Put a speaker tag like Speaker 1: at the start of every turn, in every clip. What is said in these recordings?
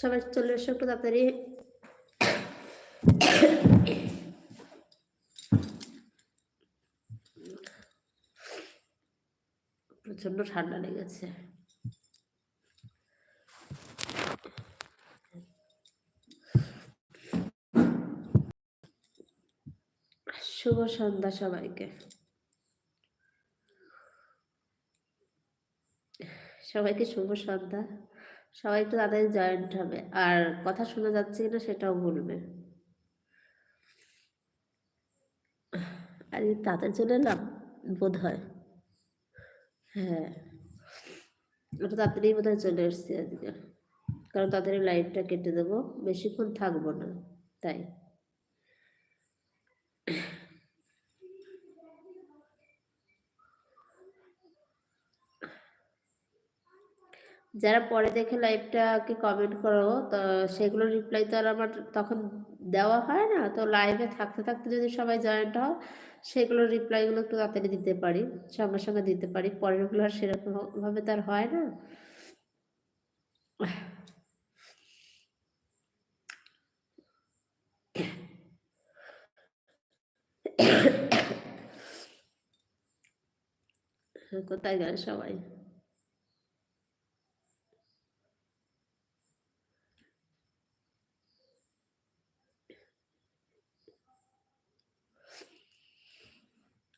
Speaker 1: সবাই চলে এসো একটু তাড়াতাড়ি। প্রচণ্ড ঠান্ডা লেগেছে। শুভ সন্ধ্যা সবাইকে। সবাইকে শুভ সন্ধ্যা। সবাই তো তাড়াতাড়ি জয়েন্ট হবে। আর কথা শোনা যাচ্ছে কিনা সেটাও বলবে। আরে তাড়াতাড়ি চলে এলাম বোধ হয়। হ্যাঁ। ওটা তাড়াতাড়ি বোধ হয় চলে এসছি আজকে। কারণ তাড়াতাড়ি লাইটটা কেটে দেবো। বেশিক্ষণ থাকব না। তাই। যারা পরে দেখে লাইভটাকে কমেন্ট করো, তো সেগুলো রিপ্লাই তো আর আমার তখন দেওয়া হয় না, তো লাইভে থাকতে থাকতে যদি সবাই জয়েন্ট হও, সেগুলো রিপ্লাইগুলো একটু তাড়াতাড়ি দিতে পারি, সঙ্গে সঙ্গে দিতে পারি, পরেরগুলো আর সেরকম ভাবে তো আর হয় না। কোথায় গেল সবাই?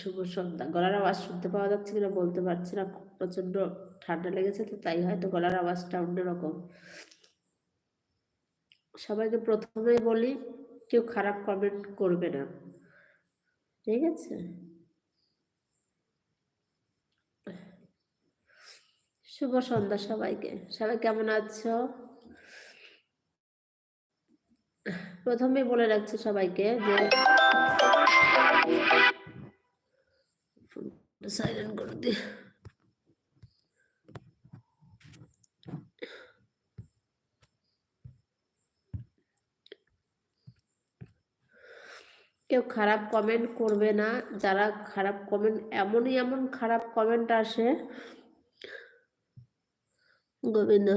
Speaker 1: শুভ সন্ধ্যা। গলার আওয়াজ শুনতে পাওয়া যাচ্ছে কিনা বলতে পারছি না। প্রচণ্ড ঠান্ডা লেগেছে তো, তাই হয়তো গলার আওয়াজটা অন্যরকম। সবাইকে প্রথমে বলি, কেউ খারাপ কমেন্ট করবে না। ঠিক আছে? শুভ সন্ধ্যা সবাইকে। সবাই কেমন আছো? প্রথমে বলে রাখছি সবাইকে যে সাইলেন্ট করে দি কেউ খারাপ কমেন্ট করবে না। যারা খারাপ কমেন্ট এমনই এমন খারাপ কমেন্ট আসে। গোবিন্দ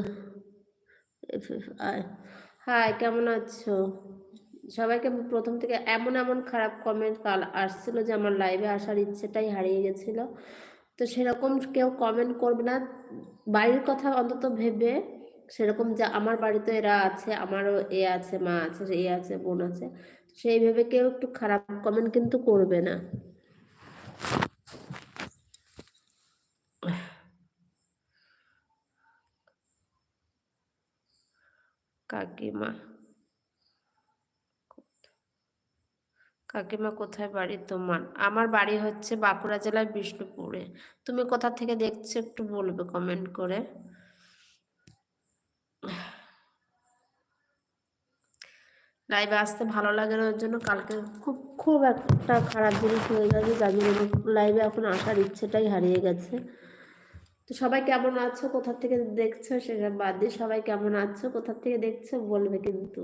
Speaker 1: হাই কেমন আছো? সবাইকে প্রথম থেকে এমন এমন খারাপ কমেন্ট কাল আসছিল যে আমার লাইভে আসার ইচ্ছেটাই হারিয়ে গেছিল। তো সেরকম কেউ কমেন্ট করবে না। বাড়ির কথা অন্তত ভেবে সেরকম যা আমার বাড়িতে এরা আছে, আমারও এ আছে, মা আছে, এ আছে, বোন আছে, সেই ভেবে কেউ একটু খারাপ কমেন্ট কিন্তু করবে না। কাকিমা কাকিমা কোথায় বাড়ি তোমার? আমার বাড়ি হচ্ছে বাঁকুড়া জেলার বিষ্ণুপুরে। তুমি কোথা থেকে দেখছ একটু বলবে কমেন্ট করে। লাইভে আসতে ভালো লাগে না ওর জন্য কালকে খুব খুব একটা খারাপ জিনিস হয়ে গেছে, যার জন্য লাইভে এখন আসার ইচ্ছেটাই হারিয়ে গেছে। তো সবাই কেমন আছো? কোথা থেকে দেখছ সেটা বাদ দিয়ে সবাই কেমন আছো? কোথা থেকে দেখছ বলবে কিন্তু।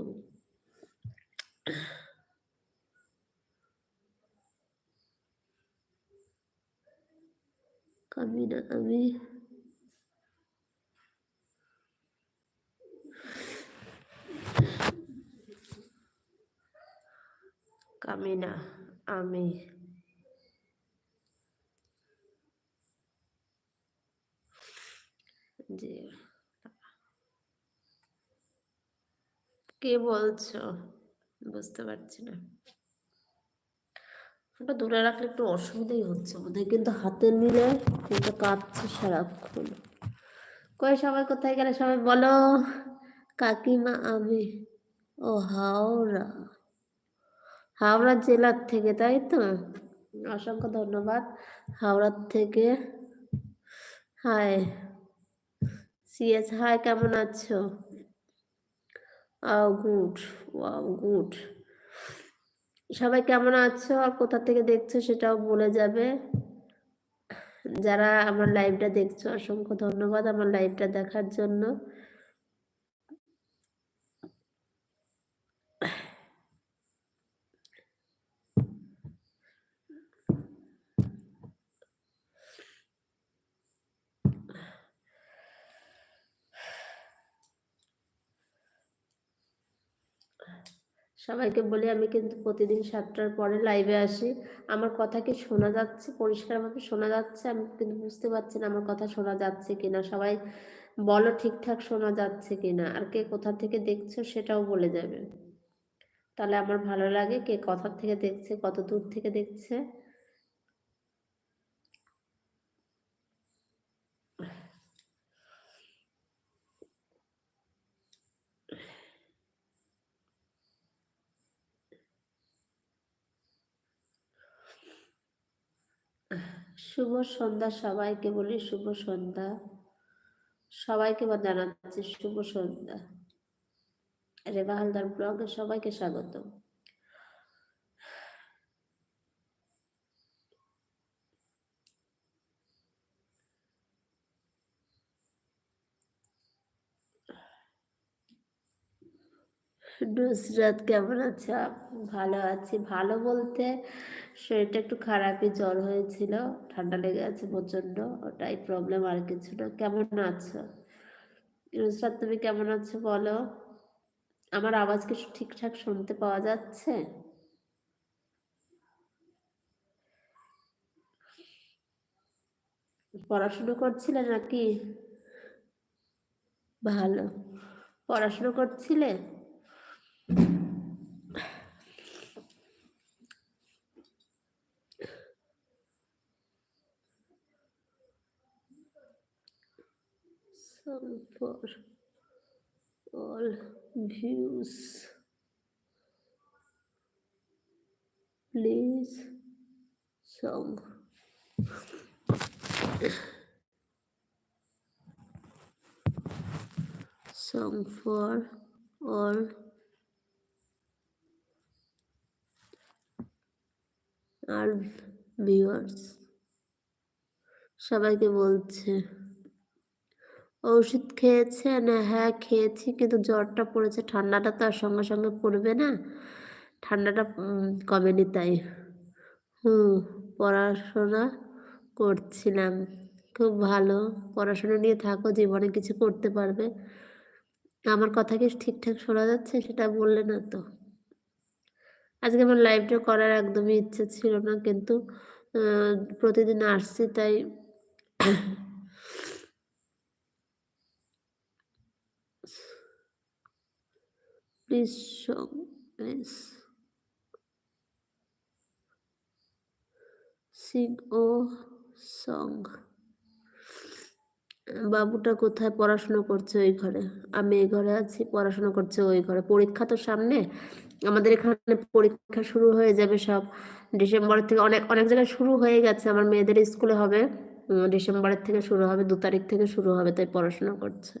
Speaker 1: আমি না আমি কামিনা জি। কে বলছো? বুঝতে পারছি না। ওটা দূরে রাখলে একটু অসুবিধাই হচ্ছে। বোধহয় কিন্তু হাতে নিলে কিন্তু কাঁদছে সারাক্ষণ। কই, সবাই কোথায় গেলে? সবাই বলো। কাকিমা, আমি। ও, হাওড়া। হাওড়া জেলার থেকে, তাই তো? অসংখ্য ধন্যবাদ। হাওড়ার থেকে। হাই সিএস হাই কেমন আছো? গুড ওয়াও গুড সবাই কেমন আছো? আর কোথা থেকে দেখছ সেটাও বলে যাবে। যারা আমার লাইভটা দেখছ, অসংখ্য ধন্যবাদ আমার লাইভটা দেখার জন্য। সবাইকে বলি আমি কিন্তু প্রতিদিন সাতটার পরে লাইভে আসি। আমার কথা কি শোনা যাচ্ছে? পরিষ্কারভাবে শোনা যাচ্ছে? আমি কিন্তু বুঝতে পারছি না আমার কথা শোনা যাচ্ছে কিনা। সবাই বলো ঠিকঠাক শোনা যাচ্ছে কিনা? আর কে কোথা থেকে দেখছ সেটাও বলে যাবে। তাহলে আমার ভালো লাগে কে কোথা থেকে দেখছে, কত দূর থেকে দেখছে। শুভ সন্ধ্যা সবাইকে বলি শুভ সন্ধ্যা। সবাইকে বা জানাচ্ছি শুভ সন্ধ্যা। রেবা হালদার ব্লগে সবাইকে স্বাগত নুসরাত কেমন আছে? ভালো আছি। ভালো বলতে শরীরটা একটু খারাপই জ্বর হয়েছিল, ঠান্ডা লেগে আছে প্রচণ্ড, ওটাই প্রবলেম আর কিছু না। কেমন আছো? নুসরাত তুমি কেমন আছো বলো? আমার আওয়াজ কি ঠিকঠাক শুনতে পাওয়া যাচ্ছে? পড়াশুনো করছিলে নাকি? ভালো। পড়াশুনো করছিলে? For all views. Please song. Song for all আর ভিউয়ার্স সবাইকে বলছে ওষুধ খেয়েছেন হ্যাঁ খেয়েছি, কিন্তু জ্বরটা পড়েছে। ঠান্ডাটা তো আর সঙ্গে সঙ্গে পড়বে না। ঠান্ডাটা কমেনি তাই। হুম, পড়াশোনা করছিলাম। খুব ভালো। পড়াশোনা নিয়ে থাকো, জীবনে কিছু করতে পারবে। আমার কথা কি ঠিকঠাক শোনা যাচ্ছে? সেটা বললে না তো। আজকে আমার লাইভটা করার একদমই ইচ্ছে ছিল না, কিন্তু প্রতিদিন আসছি, তাই সিং ও সং বাবুটা কোথায় পড়াশোনা করছে ওই ঘরে? আমি এই ঘরে আছি, পড়াশোনা করছে ওই ঘরে। পরীক্ষা তো সামনে আমাদের এখানে পরীক্ষা শুরু হয়ে যাবে সব। ডিসেম্বরের থেকে অনেক অনেক জায়গায় শুরু হয়ে গেছে। আমার মেয়েদের স্কুলে হবে। ডিসেম্বরের থেকে শুরু হবে, দু তারিখ থেকে শুরু হবে, তাই পড়াশোনা করছে।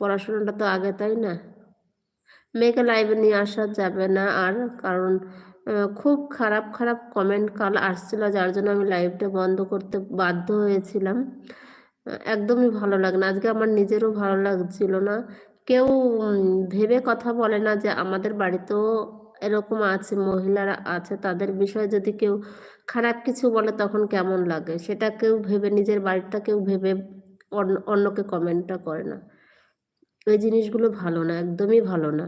Speaker 1: পড়াশোনাটা তো আগে, তাই না? মেয়েকে লাইভে নিয়ে আসা যাবে না আর, কারণ খুব খারাপ খারাপ কমেন্ট কাল আসছিল, যার জন্য আমি লাইভটা বন্ধ করতে বাধ্য হয়েছিলাম। একদমই ভালো লাগে না। আজকে আমার নিজেরও ভালো লাগছিল না। কেউ ভেবে কথা বলে না যে আমাদের বাড়িতেও এরকম আছে, মহিলারা আছে, তাদের বিষয়ে যদি কেউ খারাপ কিছু বলে তখন কেমন লাগে? সেটা কেউ ভেবে, নিজের বাড়িটা কেউ ভেবে অন্যকে কমেন্টটা করে না। এই জিনিসগুলো ভালো না, একদমই ভালো না।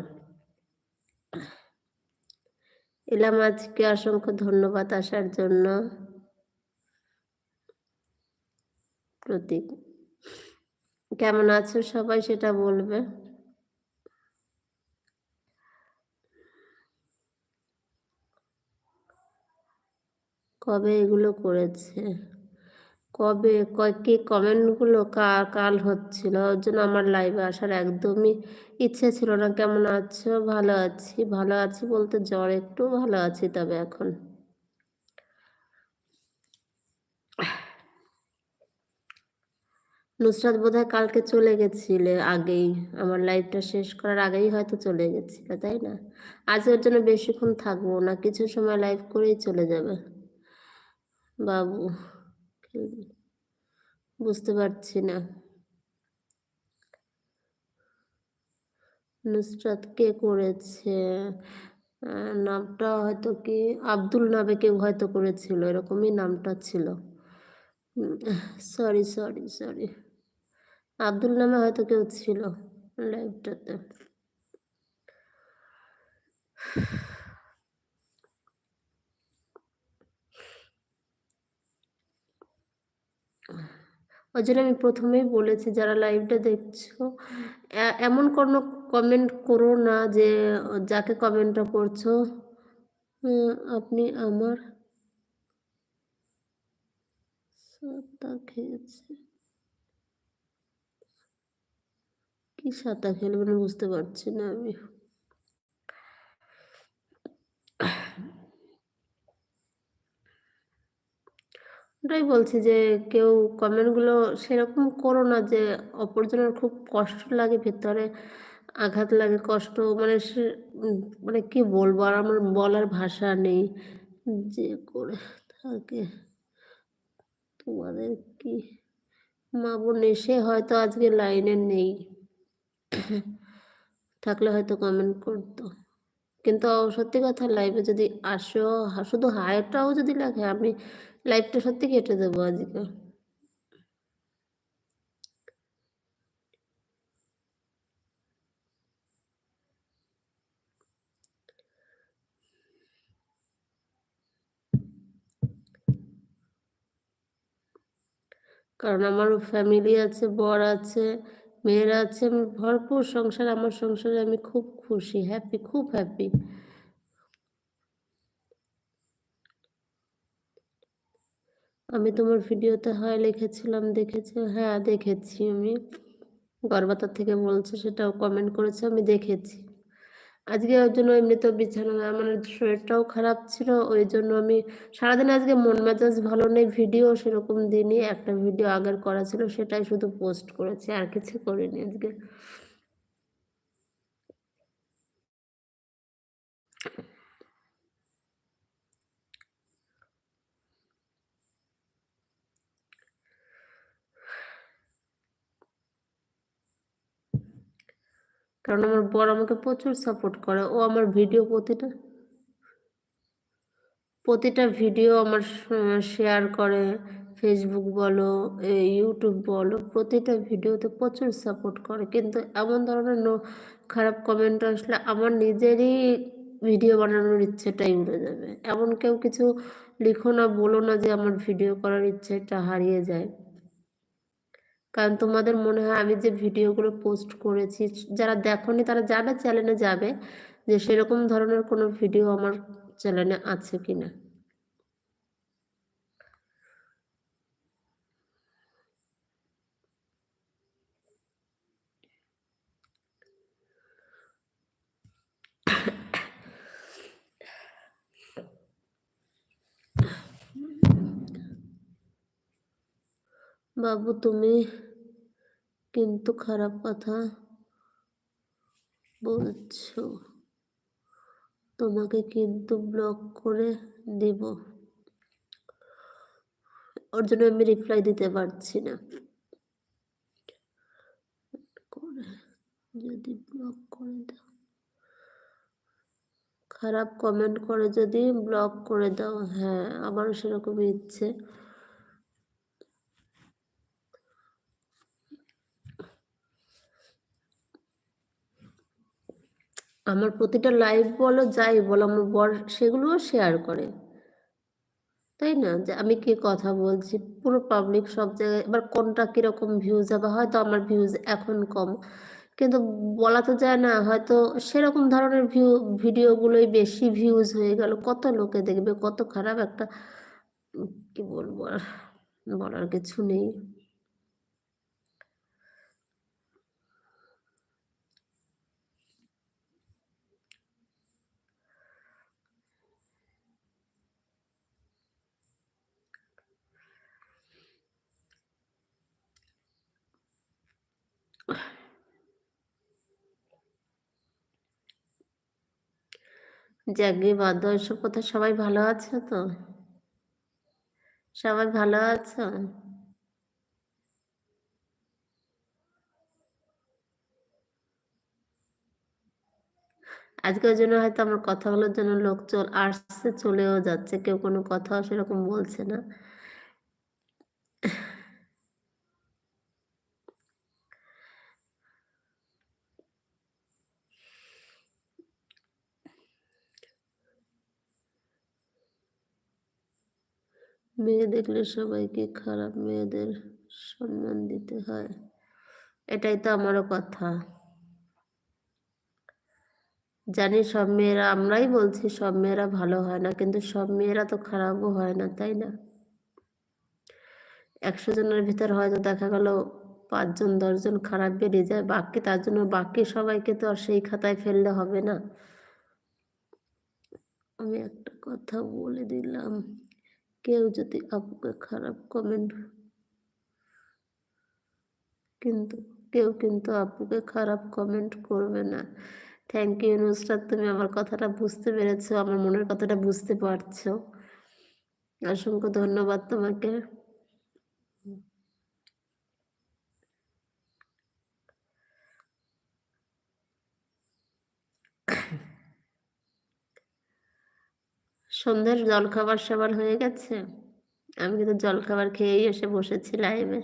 Speaker 1: এলাম আজকে, অসংখ্য ধন্যবাদ আসার জন্য। প্রতীক। কেমন আছো সবাই সেটা বলবে। কবে এগুলো করেছে? কবে? কয়েকটি কমেন্টগুলো কাল হচ্ছিল? ওর জন্য আমার লাইভে আসার একদমই ইচ্ছে ছিল না। কেমন আছো? ভালো আছি। ভালো আছি বলতে জ্বর একটু ভালো আছি তবে এখন। নুসরাত বোধহয় কালকে চলে গেছিলে আগেই। আমার লাইফটা শেষ করার আগেই হয়তো চলে গেছিলে, তাই না? আজ ওর জন্য বেশিক্ষণ থাকব না। কিছু সময় লাইভ করেই চলে যাবে। বাবু, বুঝতে পারছি না। নুসরাত কে করেছে? নামটা হয়তো কি আব্দুল নামে কেউ হয়তো করেছিল, এরকমই নামটা ছিল। সরি সরি সরি আব্দুল নামে হয়তো কেউ ছিল লাইভটাতে ওই জন্য আমি প্রথমেই বলেছি, যারা লাইভটা দেখছ এমন কোনো কমেন্ট করো না যে, যাকে কমেন্টটা করছ আপনি আমার সাতা খেয়েছে কি সাতা খেলবেন বুঝতে পারছি না আমি। ওটাই বলছি যে কেউ কমেন্টগুলো সেরকম করো না যে অপরজনের খুব কষ্ট লাগে, ভেতরে আঘাত লাগে, কষ্ট মানে মানে কি বলব? আর আমার বলার ভাষা নেই। যে করে থাকে। তোমাদের কি মা বোন এসে হয়তো আজকে লাইনে নেই। থাকলে হয়তো কমেন্ট করতো। কিন্তু সত্যি কথা লাইভে যদি আসো, শুধু হায়ারটাও যদি লাগে, আমি লাইভটা সত্যি কেটে দেবো আজকে। কারণ আমার ফ্যামিলি আছে, বর আছে, মেয়েরা আছে, ভরপুর সংসার, আমার সংসারে আমি খুব খুশি হ্যাপি খুব হ্যাপি আমি তোমার ভিডিওতে হয় লিখেছিলাম, দেখেছি? হ্যাঁ দেখেছি আমি। গর্বাতার থেকে বলছে, সেটাও কমেন্ট করেছে, আমি দেখেছি। আজকে ওই জন্য এমনি তো বিছানা আমার শরীরটাও খারাপ ছিল, ওই জন্য আমি সারাদিন আজকে মন মেজাজ ভালো নেই, ভিডিও সেরকম দিনই একটা ভিডিও আগের করা ছিল, সেটাই শুধু পোস্ট করেছি, আর কিছু করিনি আজকে। কারণ আমার বর আমাকে প্রচুর সাপোর্ট করে। ও আমার ভিডিও প্রতিটা প্রতিটা ভিডিও আমার শেয়ার করে। ফেসবুক বলো ইউটিউব বলো, প্রতিটা ভিডিওতে প্রচুর সাপোর্ট করে। কিন্তু এমন ধরনের নো খারাপ কমেন্ট আসলে আমার নিজেরই ভিডিও বানানোর ইচ্ছেটাই উড়ে যাবে। এমন কেউ কিছু লিখো না, বলো না যে আমার ভিডিও করার ইচ্ছেটা হারিয়ে যায়। কারণ তোমাদের মনে হয় আমি যে ভিডিওগুলো পোস্ট করেছি, যারা দেখনি তারা যাবে চ্যানেলে যাবে যে সেরকম ধরনের কোনো ভিডিও আমার চ্যানেলে আছে কিনা। বাবু, তুমি কিন্তু খারাপ কথা বলছো। তোমাকে কিন্তু ব্লক করে দিব। ওর জন্য আমি রিপ্লাই দিতে পারছি না। যদি ব্লক করে দাও। খারাপ কমেন্ট করে যদি ব্লক করে দাও। হ্যাঁ আমারও সেরকমই ইচ্ছে। আমার প্রতিটা লাইভ বলো, যাই বলো, আমার বর সেগুলোও শেয়ার করে। তাই না? যে আমি কি কথা বলছি? পুরো পাবলিক সব জায়গায়, এবার কোনটা কীরকম ভিউজ হবে? হয়তো আমার ভিউজ এখন কম। কিন্তু বলা তো যায় না, হয়তো সেরকম ধরনের ভিউ ভিডিওগুলোই বেশি ভিউজ হয়ে গেল। কত লোকে দেখবে? কত খারাপ একটা কি বলব? আর বলার কিছু নেই। যাকে বাদ দাও এসব কথা সবাই ভালো আছো তো? সবাই ভালো আছো? আজকের জন্য হয়তো আমার কথা বলার জন্য লোক চল আসছে, চলেও যাচ্ছে, কেউ কোনো কথা সেরকম বলছে না। মেয়ে দেখলে সবাইকে খারাপ মেয়েদের সম্মান দিতে হয়। এটাই তো আমারও কথা। জানি সব মেয়েরা, আমরাই বলছি সব মেয়েরা ভালো হয় না, কিন্তু সব মেয়েরা তো খারাপও হয় না, তাই না? একশো জনের ভিতর হয়তো দেখা গেল পাঁচজন, দশজন খারাপ বেরিয়ে যায়, বাকি তার জন্য বাকি সবাইকে তো আর সেই খাতায় ফেললে হবে না। আমি একটা কথা বলে দিলাম। কেউ যদি আপুকে খারাপ কমেন্ট কিন্তু কেউ কিন্তু আপুকে খারাপ কমেন্ট করবে না। থ্যাংক ইউ নুসরাত তুমি আমার কথাটা বুঝতে পেরেছ, আমার মনের কথাটা বুঝতে পারছ। অসংখ্য ধন্যবাদ তোমাকে। সন্ধ্যের জলখাবার সবার হয়ে গেছে? আমি কিন্তু জলখাবার খেয়েই এসে বসেছি লাইভে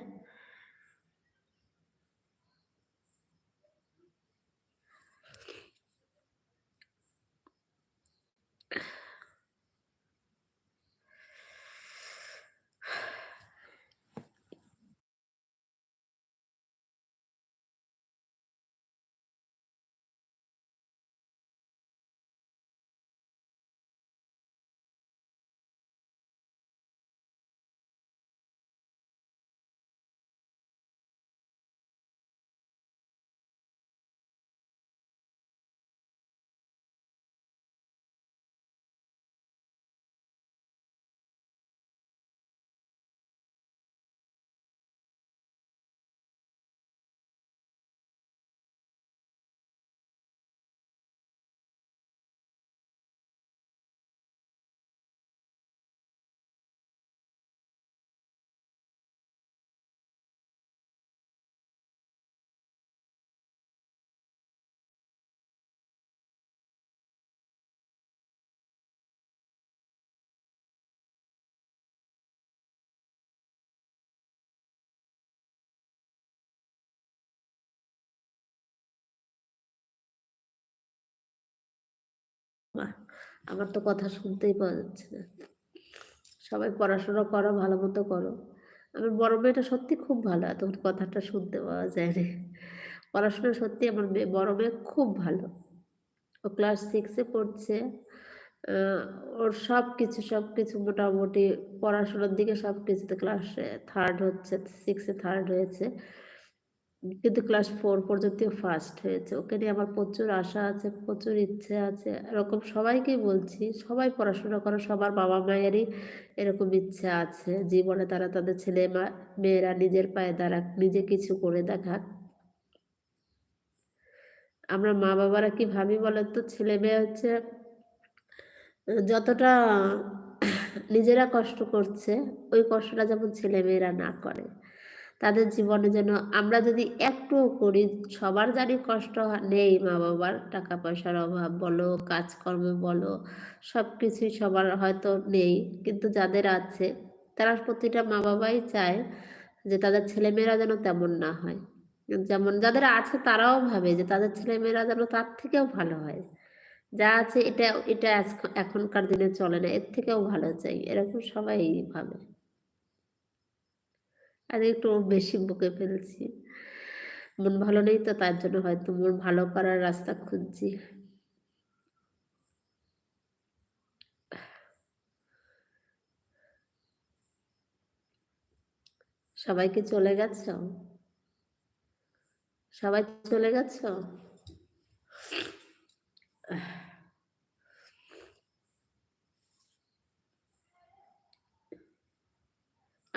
Speaker 1: আমার তো কথা শুনতেই পাওয়া যাচ্ছে না। সবাই পড়াশোনা করো, ভালো মতো করো। আমার বড় মেয়েটা সত্যি খুব ভালো এত কথাটা শুনতে পাওয়া যায় না পড়াশোনা সত্যি আমার মেয়ে, বড় মেয়ে খুব ভালো। ও ক্লাস সিক্সে পড়ছে। ওর সব কিছু সব কিছু মোটামুটি পড়াশোনার দিকে সব কিছুতে ক্লাসে থার্ড হচ্ছে সিক্সে থার্ড হয়েছে। কিন্তু ক্লাস ফোর পর্যন্ত ফার্স্ট হয়েছে। ওকে নিয়ে আমার প্রচুর আশা আছে, প্রচুর ইচ্ছে আছে। এরকম সবাইকেই বলছি, সবাই পড়াশোনা করো, সবার বাবা মায়েরই এরকম ইচ্ছা আছে। জীবনে তারা তাদের ছেলে মেয়েরা নিজের পায়ে দাঁড়াক, নিজে কিছু করে দেখাক। আমরা মা বাবারা কি ভাবি বলেন তো ছেলে মেয়ে হচ্ছে, যতটা নিজেরা কষ্ট করছে, ওই কষ্টটা যেমন ছেলে মেয়েরা না করে। তাদের জীবনে যেন আমরা যদি একটুও করি, সবার জানি কষ্ট নেই মা বাবার টাকা পয়সার অভাব বলো, কাজকর্ম বলো সব কিছুই সবার হয়তো নেই। কিন্তু যাদের আছে, তারা প্রতিটা মা বাবাই চায় যে তাদের ছেলেমেয়েরা যেন তেমন না হয়। যেমন যাদের আছে তারাও ভাবে যে তাদের ছেলেমেয়েরা যেন তার থেকেও ভালো হয়। যা আছে এটা এটা এখনকার দিনে চলে না, এর থেকেও ভালো চাই, এরকম সবাই ভাবে। আর একটু বেশি বুকে ফেলছি। মন ভালো নেই তো তার জন্য হয়তো মন ভালো করার রাস্তা খুঁজছি। সবাইকে চলে গেছ? সবাই চলে গেছ?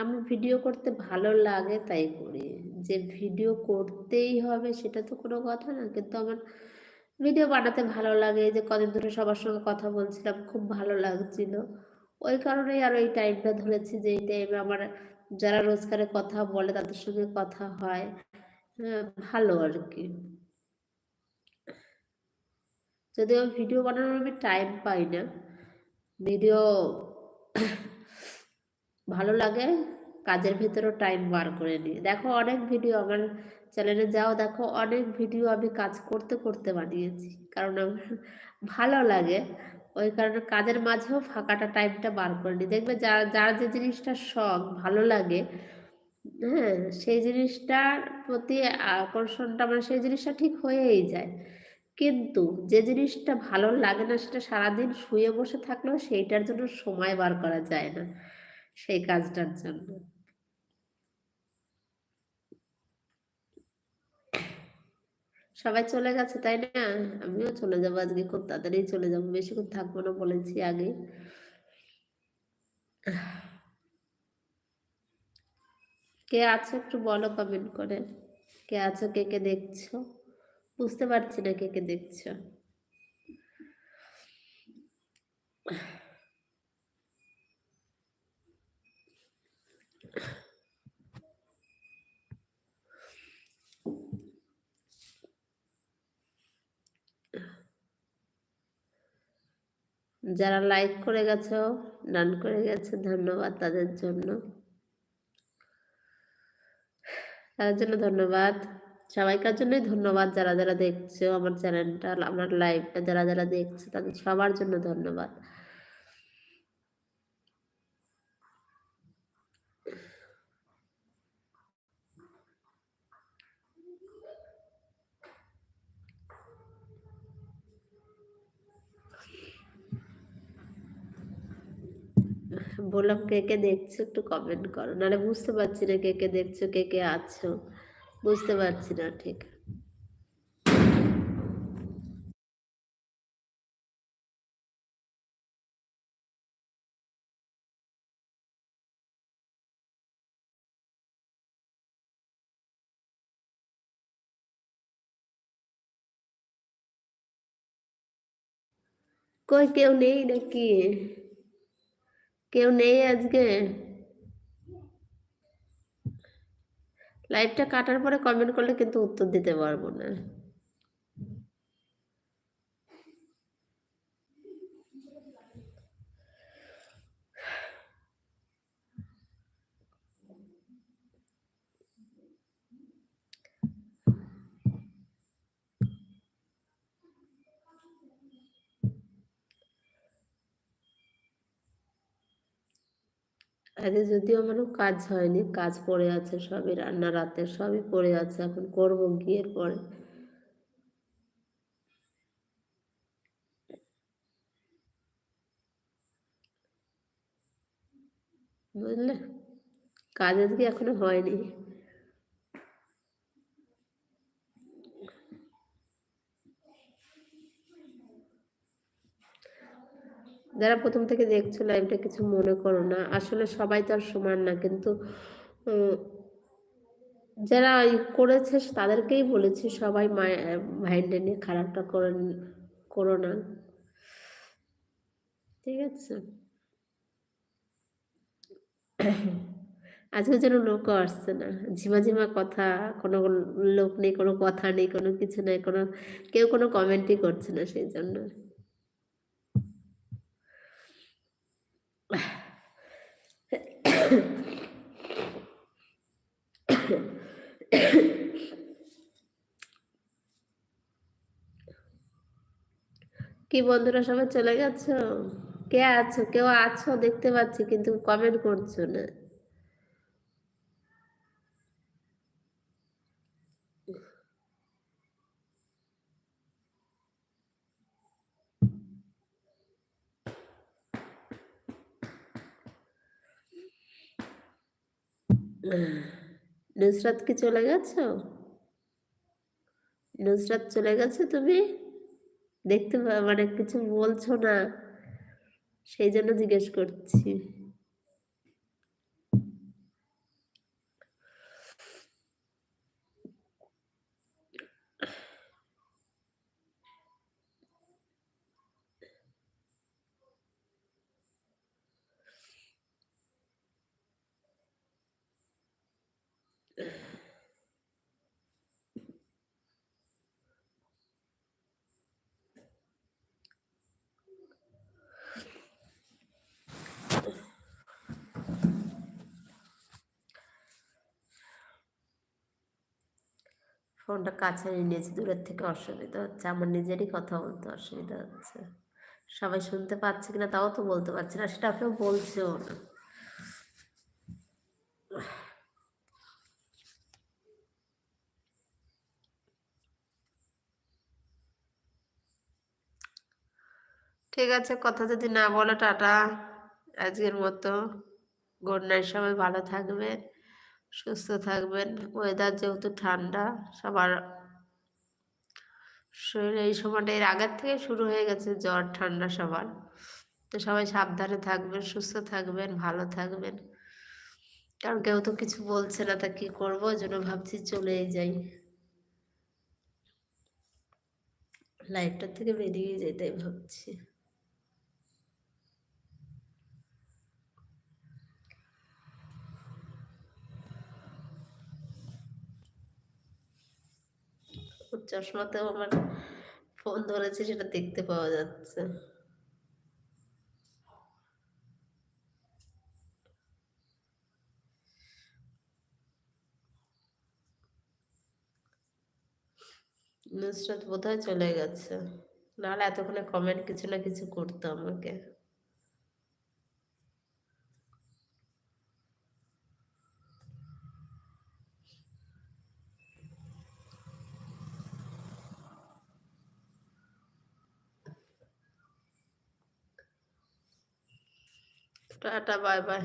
Speaker 1: আমি ভিডিও করতে ভালো লাগে তাই করি। যে ভিডিও করতেই হবে সেটা তো কোনো কথা না কিন্তু আমার ভিডিও বানাতে ভালো লাগে যে কদিন ধরে সবার সঙ্গে কথা বলছিলাম খুব ভালো লাগছিল। ওই কারণেই আর ওই টাইমটা ধরেছি যে এই টাইমে আমার যারা রোজগারে কথা বলে তাদের সঙ্গে কথা হয় হ্যাঁ, ভালো আর কি। যদিও ভিডিও বানানোর আমি টাইম পাই না ভিডিও ভালো লাগে, কাজের ভিতরেও টাইম বার করে নিই দেখো অনেক ভিডিও আমার চ্যানেলে যাও, দেখো অনেক ভিডিও আমি কাজ করতে করতে বানিয়েছি। কারণ আমার ভালো লাগে, ওই কারণে কাজের মাঝেও ফাঁকাটা টাইমটা বার করে নিই। দেখবে যার যার যে জিনিসটা শখ, ভালো লাগে হ্যাঁ সেই জিনিসটার প্রতি আকর্ষণটা মানে সেই জিনিসটা ঠিক হয়েই যায়। কিন্তু যে জিনিসটা ভালো লাগে না, সেটা সারাদিন শুয়ে বসে থাকলেও সেইটার জন্য সময় বার করা যায় না। সেই কাজটার জন্য। সবাই চলে গেছে, তাই না? আমিও চলে যাব আজকে, খুব তাড়াতাড়ি চলে যাব। বেশিক্ষণ থাকব না বলেছি আগে। কে আছো একটু বলো কমেন্ট করে। কে আছো, কে কে দেখছ? বুঝতে পারছি না কে কে দেখছ। যারা লাইক করে গেছো ডান করে গেছে, ধন্যবাদ তাদের জন্য। তাদের জন্য ধন্যবাদ। সবাইকার জন্যই ধন্যবাদ যারা যারা দেখছ আমার চ্যানেলটা আমার লাইভটা যারা যারা দেখছ তাদের সবার জন্য ধন্যবাদ। বললাম কে কে দেখছ একটু কমেন্ট করো। নাহলে বুঝতে পারছি না কে কে দেখছ, কে কে আছো। বুঝতে পারছি না, ঠিক। কই কেউ নেই নাকি? কেউ নেই আজকে? লাইভটা কাটার পরে কমেন্ট করলে কিন্তু উত্তর দিতে পারব না। আগে যদিও আমারও কাজ হয়নি, কাজ পড়ে আছে সবই, রান্না রাতে সবই পড়ে আছে, এখন করব গিয়ে পরে বুঝলে? কাজ আজকে এখনও হয়নি। যারা প্রথম থেকে দেখছ লাইভটা কিছু মনে করো না, আসলে সবাই তো আর সমান না, কিন্তু যারা করেছে তাদেরকেই বলেছি সবাই মাইন্ডে নিয়ে খারাপটা করে, করো না। ঠিক আছে? আজকে যেন লোকও আসছে না। ঝিমা ঝিমা কথা, কোনো লোক নেই, কোনো কথা নেই, কোনো কিছু নেই, কোনো, কেউ কোনো কমেন্টই করছে না, সেই জন্য। কি বন্ধুরা, সবাই চলে গেছো? কে আছো? কেউ আছো? দেখতে পাচ্ছি, কিন্তু কমেন্ট করছ না। নুসরাত কি চলে গেছো? নুসরাত চলে গেছে তুমি? দেখতে মানে কিছু বলছো না, সেই জন্য জিজ্ঞেস করছি। ফোনটা কাছে নিয়েছি দূরের থেকে অসুবিধা হচ্ছে, আমার নিজেরই কথা বলতে অসুবিধা হচ্ছে। সবাই শুনতে পাচ্ছে কিনা তাও তো বলতে পারছি না, সেটা কেউ বলছেও না। ঠিক আছে, কথা যদি না বলো, টাটা। আজকের মতো। গুড নাইট, সবাই ভালো থাকবেন। সুস্থ থাকবেন। ওয়েদার যেহেতু ঠান্ডা, সবার শরীরে এই সময়টা এর আগের থেকে শুরু হয়ে গেছে জ্বর, ঠান্ডা সবার। তো সবাই সাবধানে থাকবেন, সুস্থ থাকবেন, ভালো থাকবেন। কারণ কেউ তো কিছু বলছে না, তা কি করব? জন্য ভাবছি চলেই যাই। লাইফটা থেকে বেরিয়ে যাই তাই ভাবছি ওর চশমাতেও আমার ফোন ধরেছে, সেটা দেখতে পাওয়া যাচ্ছে। নুসরাত বোধহয় চলে গেছে। নাহলে এতক্ষণে কমেন্ট কিছু না কিছু করতো আমাকে। Tata bye bye